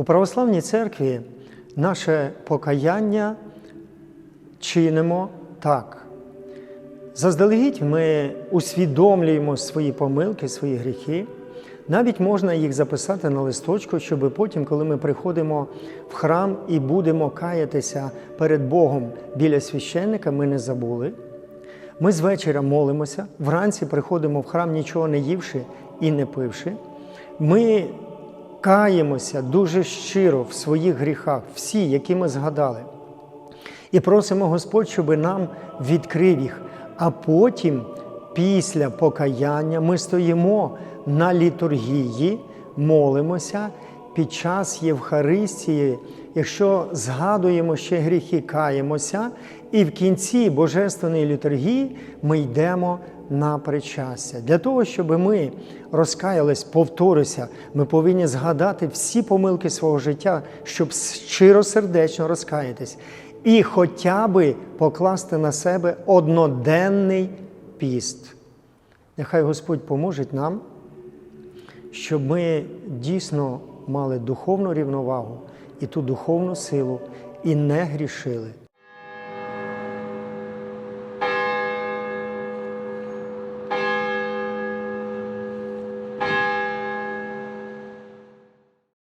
У православній церкві наше покаяння чинимо так. Заздалегідь ми усвідомлюємо свої помилки, свої гріхи. Навіть можна їх записати на листочку, щоб потім, коли ми приходимо в храм і будемо каятися перед Богом біля священника, ми не забули. Ми з вечора молимося, вранці приходимо в храм, нічого не ївши і не пивши. Ми каємося дуже щиро в своїх гріхах, всі, які ми згадали. І просимо Господь, щоб нам відкрив їх. А потім, після покаяння, ми стоїмо на літургії, молимося під час Євхаристії. Якщо згадуємо ще гріхи, каємося, і в кінці Божественної літургії ми йдемо на причастя. Для того, щоб ми розкаялись, повторюся, ми повинні згадати всі помилки свого життя, щоб щиро сердечно розкаятись. І хоча би покласти на себе одноденний піст. Нехай Господь поможе нам, щоб ми дійсно мали духовну рівновагу і ту духовну силу і не грішили.